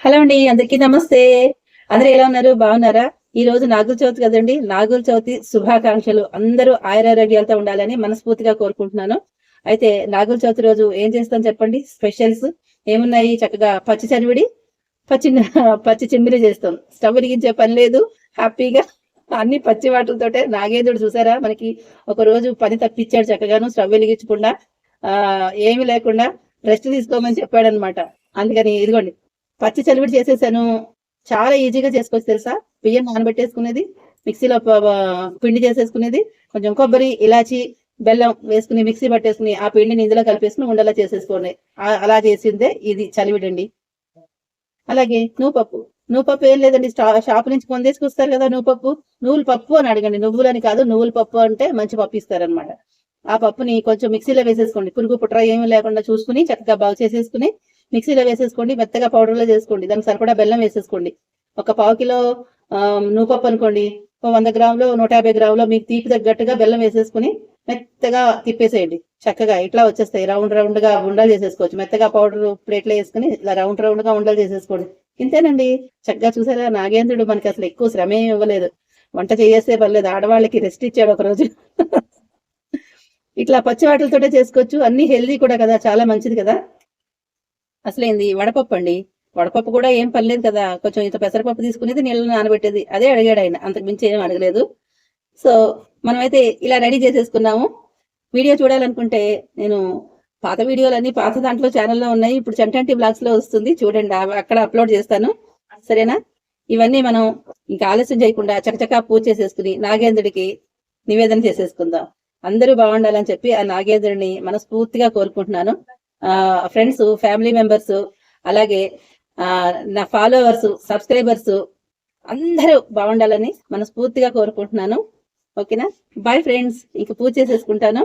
Hello అండి అందరికీ నమస్తే. అందరూ ఎలా ఉన్నారు? బాగున్నారా? ఈ రోజు నాగుల చవితి కదండి. నాగుల చవితి శుభాకాంక్షలు. అందరూ ఆయురారోగ్యాలతో ఉండాలని మనస్ఫూర్తిగా కోరుకుంటున్నాను. అయితే నాగుల చవితి రోజు ఏం చేస్తాం చెప్పండి? స్పెషల్స్ ఏమున్నాయి? చక్కగా పచ్చి చనివిడి పచ్చి పచ్చి చిమ్మిరి చేస్తాం. స్టవ్ వెలిగించే పని లేదు. హ్యాపీగా అన్ని పచ్చి వాటితోటే నాగేంద్రుడు చూసారా? మనకి ఒక రోజు పని తప్పించాడు చక్కగాను స్టవ్ వెలిగించకుండా. ఆ ఏమి లేకుండా రెస్ట్ తీసుకోమని చెప్పాడు అనమాట అందుకని ఇదిగోండి. పచ్చి చలివిడి చేసేసాను. చాలా ఈజీగా చేసుకోవచ్చు తెలుసా? బియ్యం నానబెట్టేసుకునేది మిక్సీలో పిండి చేసేసుకునేది కొంచెం కొబ్బరి ఇలాచి బెల్లం వేసుకుని మిక్సీ పట్టేసుకుని ఆ పిండిని ఇందులో కలిపేసుకుని ఉండలా చేసేసుకోండి. అలా చేసిందే ఇది చలివిడండి. అలాగే నువ్వుపప్పు నువ్వుపప్పు ఏం లేదండి. షాప్ నుంచి పొందేసుకొస్తారు కదా నువ్వుపప్పు నువ్వుల పప్పు అని అడగండి. నువ్వులని కాదు నువ్వుల పప్పు అంటే మంచి పప్పు ఇస్తారనమాట ఆ పప్పుని కొంచెం మిక్సీలో వేసేసుకోండి. పురుగు పుట్ర ఏమీ లేకుండా చూసుకుని చక్కగా బాగు చేసేసుకుని మిక్సీలో వేసేసుకోండి మెత్తగా పౌడర్లో చేసుకోండి. దానికి సరిపడా బెల్లం వేసేసుకోండి. ఒక పావు కిలో నూపప్పు అనుకోండి. ఒక వంద గ్రాములు నూట యాభై గ్రాములు మీకు తీపి తగ్గట్టుగా బెల్లం వేసేసుకుని మెత్తగా తిప్పేసేయండి. చక్కగా ఇట్లా వచ్చేస్తాయి. రౌండ్ రౌండ్గా ఉండలు చేసేసుకోవచ్చు. మెత్తగా పౌడర్ ప్లేట్లో వేసుకుని ఇలా రౌండ్ రౌండ్గా ఉండలు చేసేసుకోండి. ఇంతేనండి. చక్కగా చూసారా? నాగేంద్రుడు మనకి అసలు ఎక్కువ శ్రమ ఇవ్వలేదు. వంట చేసేస్తే పర్లేదు. ఆడవాళ్ళకి రెస్ట్ ఇచ్చాడు ఒక రోజు ఇట్లా పచ్చి వాటిలతోటే చేసుకోవచ్చు. అన్ని హెల్దీ కూడా కదా. చాలా మంచిది కదా. అసలేంది? వడపప్పు అండి. వడపప్పు కూడా ఏం పర్లేదు కదా. కొంచెం ఇంత పెసరపప్పు తీసుకునేది నీళ్ళు నానబెట్టేది. అదే అడిగాడు ఆయన. అంతకు మించి ఏం అడగలేదు. సో మనమైతే ఇలా రెడీ చేసేసుకున్నాము. వీడియో చూడాలనుకుంటే నేను పాత వీడియోలన్నీ పాత దాంట్లో ఛానల్లో ఉన్నాయి. ఇప్పుడు చంటంటి బ్లాగ్స్లో వస్తుంది. చూడండి. అక్కడ అప్లోడ్ చేస్తాను. సరేనా? ఇవన్నీ మనం ఇంకా ఆలస్యం చేయకుండా చకచకా పూజ చేసేసుకుని నాగేంద్రుడికి నివేదన చేసేసుకుందాం. అందరూ బాగుండాలని చెప్పి ఆ నాగేంద్రుడిని మనస్ఫూర్తిగా కోరుకుంటున్నాను. ఫ్రెండ్స్ ఫ్యామిలీ మెంబర్స్ అలాగే నా ఫాలోవర్స్ సబ్స్క్రైబర్స్ అందరూ బాగుండాలని మనస్ఫూర్తిగా కోరుకుంటున్నాను. ఓకేనా? బాయ్ ఫ్రెండ్స్ ఇంక పూజ చేసేసుకుంటాను.